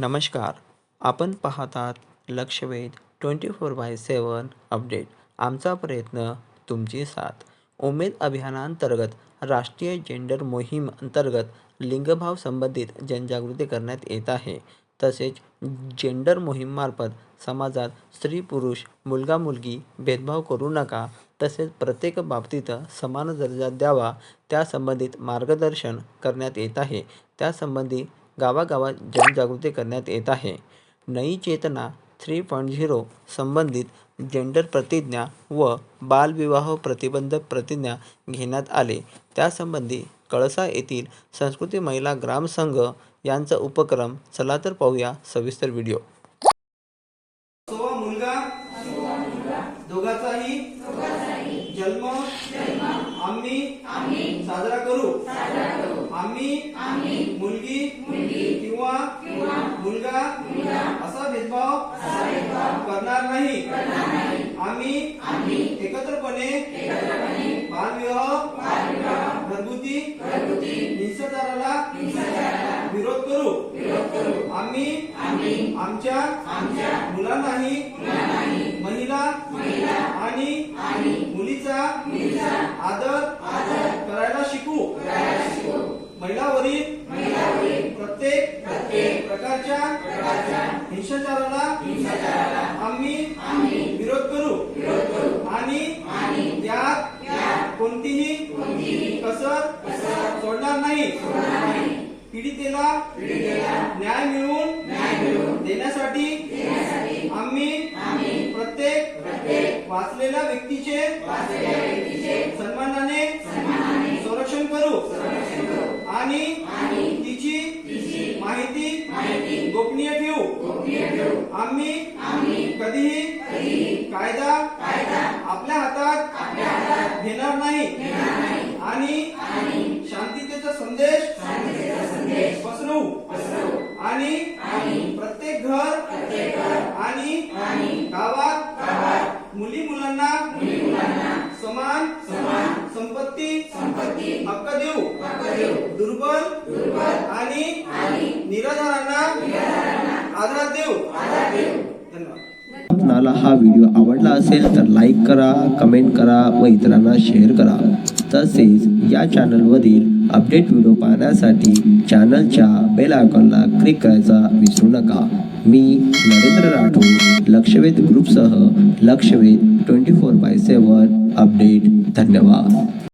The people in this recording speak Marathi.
नमस्कार. आपण पाहतात Lakshvedh twenty four by seven update. आमचा प्रयत्न तुमची साथ. उमेद अभियानांतर्गत राष्ट्रीय जेंडर मोहीम अंतर्गत लिंगभाव संबंधित जनजागृती करण्यात येत आहे. तसेच जेंडर मोहीममार्फत समाजात स्त्री पुरुष मुलगा मुलगी भेदभाव करू नका. तसेच प्रत्येक बाबतीत समान दर्जा द्यावा. त्यासंबंधित मार्गदर्शन करण्यात येत आहे. त्यासंबंधी गावागावात जनजागृती करण्यात येत आहे. Nai Chetna three point zero संबंधित जेंडर प्रतिज्ञा व बालविवाह प्रतिबंधक प्रतिज्ञा घेण्यात आले. त्यासंबंधी कळसा येथील संस्कृती महिला ग्रामसंघ यांचा उपक्रम चला तर पाहूया सविस्तर व्हिडिओ. मुलगा दोघाचाही जन्म आम्ही साजरा करू आम्ही मुलगी किंवा मुलगा असा भेदभाव करणार नाही. आम्ही एकत्रपणे बालविवाह घरगुती हिंसाचाराला विरोध करू. आम्ही आमच्या मुलांनाही महिला आणि मुलीचा आदर करायला शिकू. महिलावरील प्रकारच्या हिंसाचाराला आम्ही विरोध करू. आणि त्यात कोणतीही कसर सोडणार नाही. पीडितेला न्याय मिळवून देण्यासाठी आम्ही प्रत्येक वाचलेल्या व्यक्तीचे माहिती? गोपनीय ठेवू? आम्ही? कधीही? कायदा? आपल्या हातात? घेणार नाही. आणि? शांततेचा संदेश? पसरवू आणि? प्रत्येक घर? आणि? गावात? मुली मुलांना? समान आपणाला हा व्हिडिओ आवडला असेल तर लाईक करा कमेंट करा व इतरांना शेअर करा. तसेच या चॅनलवरील अपडेट व्हिडिओ पाहण्यासाठी चॅनलच्या बेल आयकॉनला क्लिक करायचा विसरू नका. मी Narendra Rathod Lakshvedh ग्रुपसह Lakshvedh twenty four by seven update धन्यवाद.